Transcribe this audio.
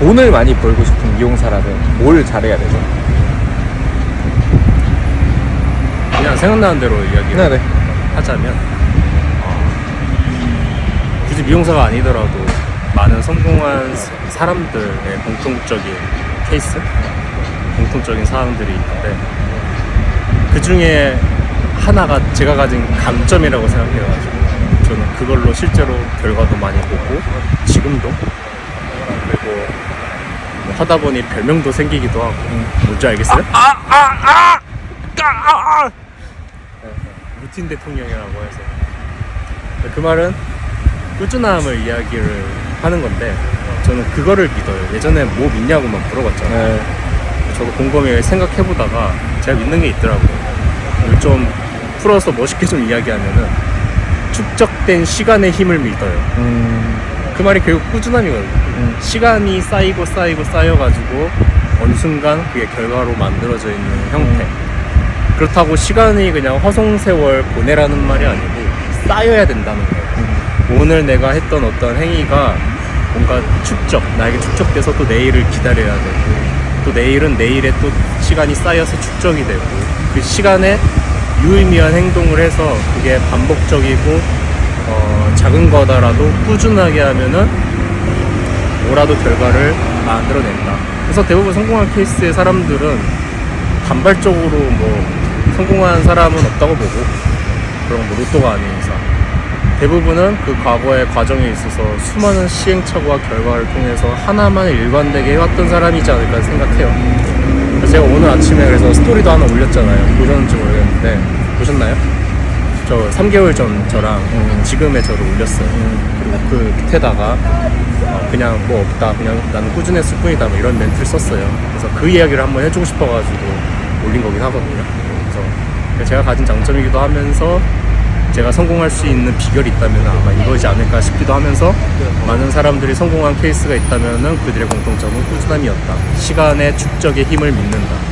돈을 많이 벌고 싶은 미용사라면 뭘 잘해야 되죠? 그냥 생각나는 대로 이야기를 네, 네. 하자면 어, 굳이 미용사가 아니더라도 많은 성공한 사- 사람들의 공통적인 케이스, 공통적인 사항들이 있는데 그 중에 하나가 제가 가진 강점이라고 생각해가지고 저는 그걸로 실제로 결과도 많이 보고 지금도 그리고 뭐 하다 보니 별명도 생기기도 하고 뭔지 알겠어요? 루틴 대통령이라고 해서 그 말은 꾸준함을 이야기를 하는 건데 저는 그거를 믿어요. 예전에 뭐 믿냐고만 물어봤잖아요. 네. 저도 곰곰이 생각해보다가 제가 믿는 게 있더라고요. 이걸 좀 풀어서 멋있게 좀 이야기하면은 축적된 시간의 힘을 믿어요. 음, 그 말이 결국 꾸준함이거든요. 음. 시간이 쌓이고 쌓이고 쌓여가지고 어느 순간 그게 결과로 만들어져 있는 형태. 그렇다고 시간이 그냥 허송 세월 보내라는 말이 아니고 쌓여야 된다는 거예요. 오늘 내가 했던 어떤 행위가 뭔가 축적, 나에게 축적돼서 또 내일을 기다려야 되고 또 내일은 내일에 또 시간이 쌓여서 축적이 되고 그 시간에 유의미한 행동을 해서 그게 반복적이고 어, 작은 거다라도 꾸준하게 하면은 뭐라도 결과를 만들어낸다. 그래서 대부분 성공한 케이스의 사람들은 단발적으로 뭐 성공한 사람은 없다고 보고 그런 뭐 로또가 아닌 이상 대부분은 그 과거의 과정에 있어서 수많은 시행착오와 결과를 통해서 하나만 일관되게 해왔던 사람이지 않을까 생각해요. 제가 오늘 아침에 그래서 스토리도 하나 올렸잖아요. 보셨는지 모르겠는데 보셨나요? 저 3개월 전 저랑 지금의 저를 올렸어요. 그리고 그 밑에다가 어, 그냥 뭐 없다, 그냥 나는 꾸준했을 뿐이다, 뭐 이런 멘트를 썼어요. 그래서 그 이야기를 한번 해주고 싶어가지고 올린 거긴 하거든요. 그래서 제가 가진 장점이기도 하면서 제가 성공할 수 있는 비결이 있다면 아마 이거지 않을까 싶기도 하면서 많은 사람들이 성공한 케이스가 있다면 그들의 공통점은 꾸준함이었다. 시간의 축적의 힘을 믿는다.